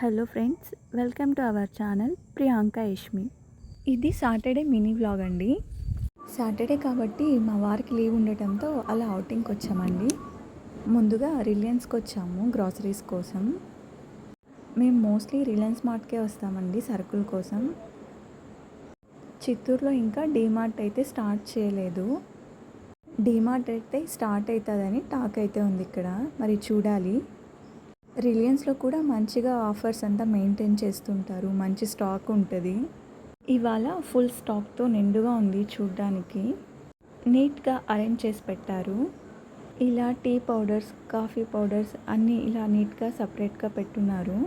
Hello friends welcome to our channel Priyanka Yashmi. ఇది Saturday mini vlog అండి. Saturday కాబట్టి మా వారికి లీవ్ ఉండటంతో అలా అవుటింగ్కి వచ్చామండి. ముందుగా రిలయన్స్కి వచ్చాము గ్రాసరీస్ కోసం. మేము మోస్ట్లీ రిలయన్స్ మార్ట్కే వస్తామండి సరుకుల కోసం. చిత్తూరులో ఇంకా డీమార్ట్ అయితే స్టార్ట్ చేయలేదు. డీమార్ట్ అయితే స్టార్ట్ అవుతుందని టాక్ అయితే ఉంది ఇక్కడ. మరి చూడాలి. రిలయన్స్లో కూడా మంచిగా ఆఫర్స్ అంతా మెయింటైన్ చేస్తుంటారు. మంచి స్టాక్ ఉంటుంది. ఇవాళ ఫుల్ స్టాక్తో నిండుగా ఉంది చూడ్డానికి. నీట్గా అరేంజ్ చేసి పెట్టారు. ఇలా టీ పౌడర్స్ కాఫీ పౌడర్స్ అన్నీ ఇలా నీట్గా సపరేట్గా పెట్టున్నారు.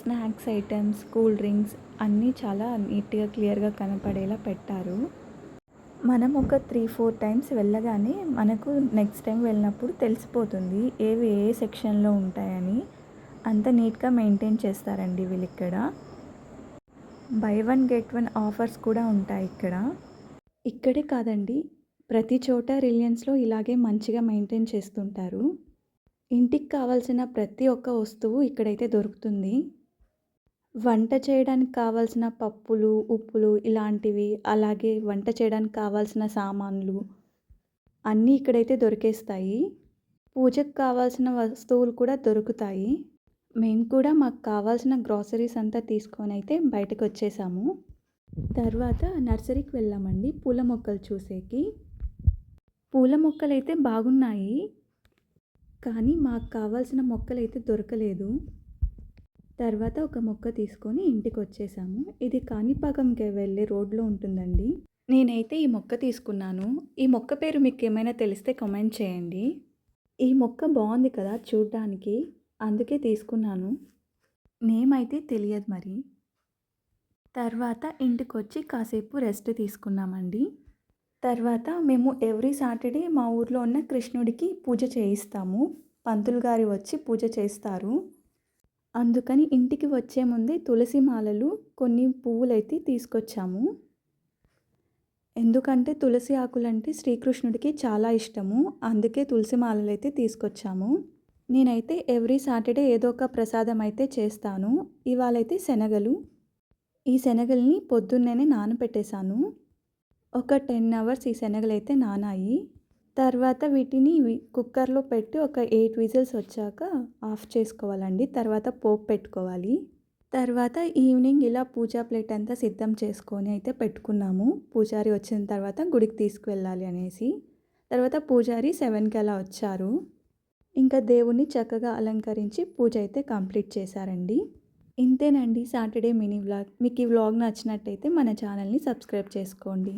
స్నాక్స్ ఐటమ్స్ కూల్ డ్రింక్స్ అన్నీ చాలా నీట్గా క్లియర్గా కనపడేలా పెట్టారు. మనం ఒక త్రీ ఫోర్ టైమ్స్ వెళ్ళగానే మనకు నెక్స్ట్ టైం వెళ్ళినప్పుడు తెలిసిపోతుంది ఏవి ఏ సెక్షన్లో ఉంటాయని. అంత నీట్గా మెయింటైన్ చేస్తారండి వీళ్ళు ఇక్కడ buy one get one offers కూడా ఉంటాయి ఇక్కడ. ఇక్కడే కాదండి ప్రతి చోట రిలయన్స్లో ఇలాగే మంచిగా మెయింటైన్ చేస్తుంటారు. ఇంటికి కావాల్సిన ప్రతి ఒక్క వస్తువు ఇక్కడైతే దొరుకుతుంది. వంట చేయడానికి కావాల్సిన పప్పులు ఉప్పులు ఇలాంటివి అలాగే వంట చేయడానికి కావాల్సిన సామాన్లు అన్నీ ఇక్కడైతే దొరికేస్తాయి. పూజకు కావాల్సిన వస్తువులు కూడా దొరుకుతాయి. మేము కూడా మాకు కావాల్సిన గ్రాసరీస్ అంతా తీసుకొని అయితే బయటకు వచ్చేసాము. తర్వాత నర్సరీకి వెళ్ళామండి పూల మొక్కలు చూసేకి. పూల మొక్కలు అయితే బాగున్నాయి కానీ మాకు కావాల్సిన మొక్కలు అయితే దొరకలేదు. తర్వాత ఒక మొక్క తీసుకొని ఇంటికి వచ్చేసాము ఇది కాణిపాకంకి వెళ్ళే రోడ్లో ఉంటుందండి. నేనైతే ఈ మొక్క తీసుకున్నాను. ఈ మొక్క పేరు మీకు ఏమైనా తెలిస్తే కమెంట్ చేయండి. ఈ మొక్క బాగుంది కదా చూడ్డానికి అందుకే తీసుకున్నాను. నేమైతే తెలియదు మరి. తర్వాత ఇంటికి వచ్చి కాసేపు రెస్ట్ తీసుకున్నామండి. తర్వాత మేము ఎవ్రీ సాటర్డే మా ఊర్లో ఉన్న కృష్ణుడికి పూజ చేయిస్తాము. పంతులు గారి వచ్చి పూజ చేస్తారు. అందుకని ఇంటికి వచ్చే ముందే తులసి మాలలు కొన్ని పువ్వులైతే తీసుకొచ్చాము. ఎందుకంటే తులసి ఆకులంటే శ్రీకృష్ణుడికి చాలా ఇష్టము. అందుకే తులసి మాలలు అయితే తీసుకొచ్చాము. నేనైతే ఎవ్రీ సాటర్డే ఏదో ఒక ప్రసాదం అయితే చేస్తాను. ఇవాళైతే శనగలు. ఈ శనగల్ని పొద్దున్నేనే నానబెట్టేశాను. ఒక టెన్ అవర్స్ ఈ శనగలు అయితే నానాయి. తర్వాత వీటిని కుక్కర్లో పెట్టి ఒక ఎయిట్ విజిల్స్ వచ్చాక ఆఫ్ చేసుకోవాలండి. తర్వాత పోపు పెట్టుకోవాలి. తర్వాత ఈవినింగ్ ఇలా పూజా ప్లేట్ అంతా సిద్ధం చేసుకొని అయితే పెట్టుకున్నాము. పూజారి వచ్చిన తర్వాత గుడికి తీసుకువెళ్ళాలి అనేసి. తర్వాత పూజారి సెవెన్కి అలా వచ్చారు. ఇంకా దేవుణ్ణి చక్కగా అలంకరించి పూజ అయితే కంప్లీట్ చేశారండి. ఇంతేనండి సాటర్డే మినీ వ్లాగ్. మీకు ఈ వ్లాగ్ నచ్చినట్టయితే మన ఛానల్ని సబ్స్క్రైబ్ చేసుకోండి.